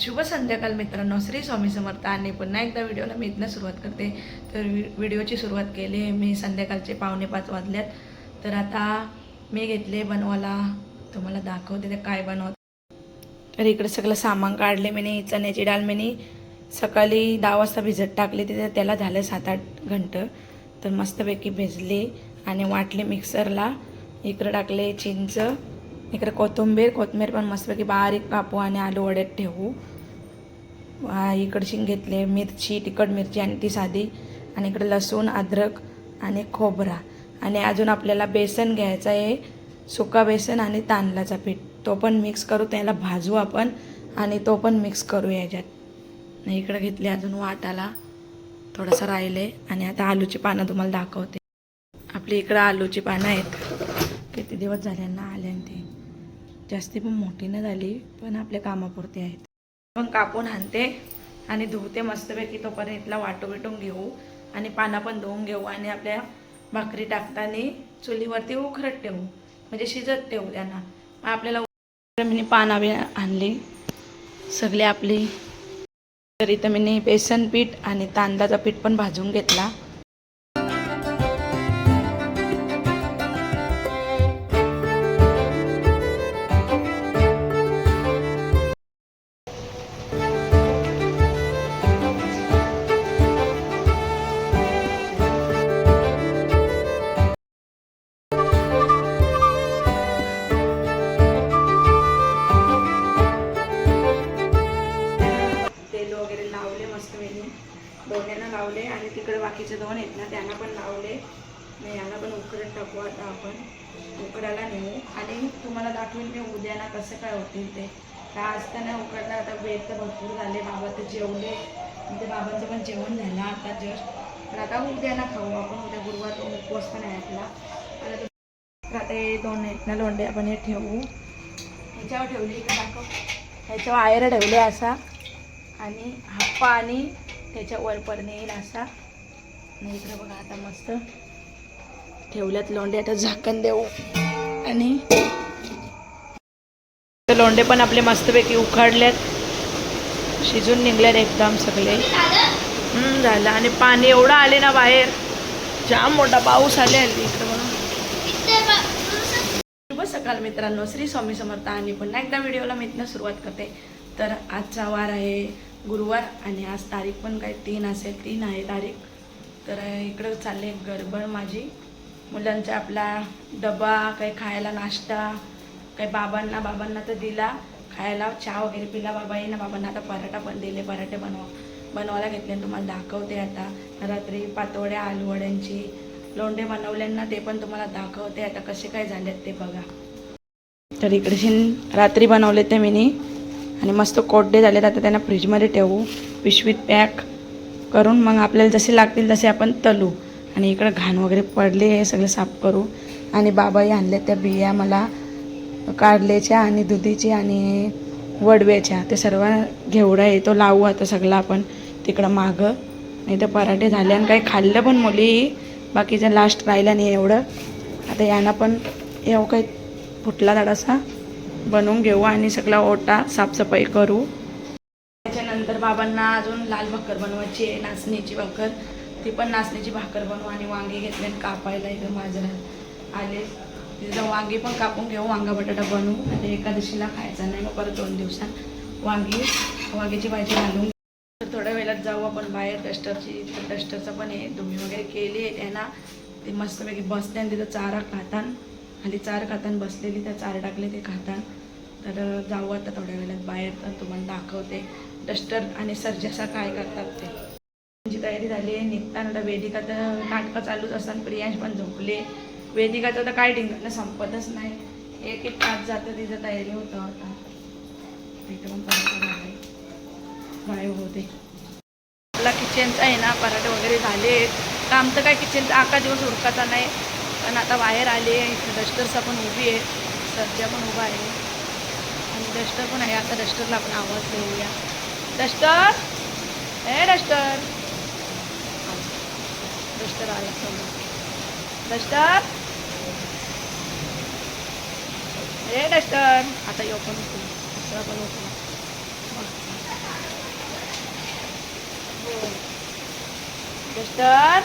शुभ संध्याकाळ मित्रांनो. श्री स्वामी समर्थ आणि पुन्हा एकदा व्हिडिओला मी इथनं सुरुवात करते. तर व्हिडिओची सुरुवात केली आहे मी संध्याकाळचे पावणे पाच वाजल्यात. तर आता मी घेतले बनवायला. तुम्हाला दाखवते ते काय बनवत. तर इकडे सगळं सामान काढले मी चण्याची डाळ मी सकाळी दहा वाजता भिजत टाकली तिथे त्याला झालं सात आठ घंटं. तर मस्तपैकी भिजली आणि वाटले मिक्सरला. इकडं टाकले चिंच. इकडे कोथिंबीर कोथिंबीर पण मस्तपैकी बारीक कापू आणि आलू वड्यात ठेवू. आ, इकडची घेतले मिरची तिखट मिरची आणि ती साधी. आणि इकडे लसूण अद्रक आणि खोबरा. आणि अजून आपल्याला बेसन घ्यायचं आहे सुका बेसन आणि तांदळाचा पीठ. तो पण मिक्स करू त्याला भाजू आपण आणि तो पण मिक्स करू याच्यात. इकडे घेतले अजून वाटाला थोडंसं राहिले. आणि आता आलूची पानं तुम्हाला दाखवते. आपली इकडं आलूची पानं आहेत. किती दिवस झाले ना जास्ती पण मोठी नाही झाली पण आपल्या कामापुरती आहेत. पण कापून आणते आणि धुवते मस्तपैकी तोपर्यंत इथला वाटून बिटून घेऊ आणि पानं पण धुवून घेऊ आणि आपल्या भाकरी टाकताना चुलीवरती उखरत ठेवू म्हणजे शिजत ठेवू त्यांना. मग आपल्याला मी पानं बी आणली सगळी आपली. तर इथं मी बेसन पीठ आणि तांदळाचा पीठ पण भाजून घेतला. याचे दोन आहेत ना त्यांना पण लावले. मग यांना पण उकडत टाकू आता आपण. उकडायला नेऊ. आणि तुम्हाला दाखवेन मी उद्याना कसं काय होतील ते. का आज तर नाही आता वेळ तर भरपूर झाले. बाबा तर जेवले. ते बाबांचं पण जेवण झालं आता जस्ट तर आता उद्याना खाऊ आपण. उद्या गुरुवार उपवास पण आहे आपला. आता ते- तर आता हे दोन आहेत ना लोंडे आपण हे ठेवू. ह्याच्यावर ठेवली का दाखव? ह्याच्यावर आयर ठेवले असा. आणि हप्पा आणि त्याच्या वरपर्यंत येईल असा. आणि इकडे बघा आता मस्त ठेवल्यात लोंडे आता झाकण देऊ. आणि लोंडे पण आपले मस्तपैकी उखाडल्यात. शिजून निघल्यात एकदम सगळे. झालं. आणि पाणी एवढं आले ना बाहेर. जाम मोठा पाऊस आले इकडे म्हणून शुभ सकाळ मित्रांनो. श्री स्वामी समर्थ आणि पुन्हा एकदा व्हिडिओला मी इथनं सुरुवात करते. तर आजचा वार आहे गुरुवार आणि आज तारीख पण काय तीन असेल तीन आहे तारीख. तर इकडं चालले गडबड माझी. मुलांचा आपला डबा काही खायला नाश्ता काही बाबांना बाबांना तर दिला. खायला चहा वगैरे पिला. बाबा ना बाबांना आता पराठा पण दिले पराठे बनवा बनवायला घेतले आणि तुम्हाला दाखवते आता. रात्री पातोड्या आलूवड्यांची लोंढे बनवल्यांना ते पण तुम्हाला दाखवते. आता कसे काय झालेत ते बघा. तर इकडे रात्री बनवले ते मीनी. आणि मस्त कोड्डे झालेत. आता त्यांना फ्रीजमध्ये ठेवू. पिशवीत पॅक. करून मग आपल्याला जसे लागतील तसे आपण तलू. आणि इकडं घाण वगैरे पडले हे सगळं साफ करू. आणि बाबाही आणले त्या बिया मला कारल्याच्या आणि दुधीची आणि वडव्याच्या. ते सर्व घेवडा आहे तो लावू आता सगळं आपण तिकडं मागं. नाही तर पराठे झाले आणि काही खाल्लं पण मुली. बाकीचं लास्ट राहिलं नाही एवढं. आता यांना पण एवढं काही फुटला थोडासा. बनवून घेऊ आणि सगळा ओटा साफसफाई करू. तर बाबांना अजून लाल भाकर बनवायची आहे नाचणीची भाकर. ती पण नाचणीची भाकर बनवू आणि वांगे घेतले आणि कापायला इथं बाजारात आले. तिथं वांगी पण कापून घेऊ वांगा बटाटा बनवू. आणि एकादशीला खायचा नाही मग परत दोन दिवसात वांगी वांग्याची भाजी घालून तर थोड्या वेळात जाऊ आपण बाहेर. डस्टरची तर डस्टरचं पण आहे तुम्ही वगैरे केली आहे त्यांना. ते मस्तपैकी बसते आणि तिथं चारा खातान खाली चार खातान बसलेली त्या चार टाकले ते खातान तर जाऊ आता थोड्या वेळात बाहेर. तर तुम्हाला दाखवते. डस्टर आणि सर्जासा काय करतात ते? त्यांची तयारी झाली आहे निघताना वेदिका तर नाटकं चालूच असतात प्रियांश पण झोपले. वेदिकाचं तर काय ढिंगाणं संपतच नाही. एक एक तास जातं तिचं तयारी होतं आता. इथं पण पराठा झालाय गायब होते आपला किचनचा आहे ना पराठे वगैरे झाले तर आमचं काय किचनचा आका दिवस उरकाचा नाही. पण आता बाहेर आले इथे डस्टरचा पण उभी आहे. सर्जा पण उभा आहे. आणि डस्टर पण आहे. आता डस्टरला आपण आवाज देऊया. डस्टर? है डस्टर. डस्टर आला. डस्टर? हे डस्टर. आता यो पण दुसरा पण ओपन डस्टर?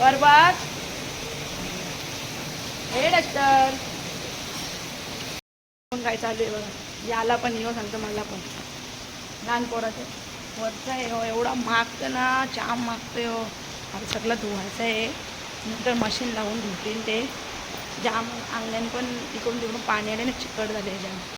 वर बघ. हे डस्टर. काय चालू आहे बघा. याला पण येऊ सांगतो मला पण. लहान पोराचं. वरचा आहे हो एवढा मागतं ना जाम मागतोय हो. आता सगळं धुवायचं आहे. नंतर मशीन लावून धुतील ते. जाम अंगण पण इकडून तिकडून पाण्याने ना चिकट झाले जाम.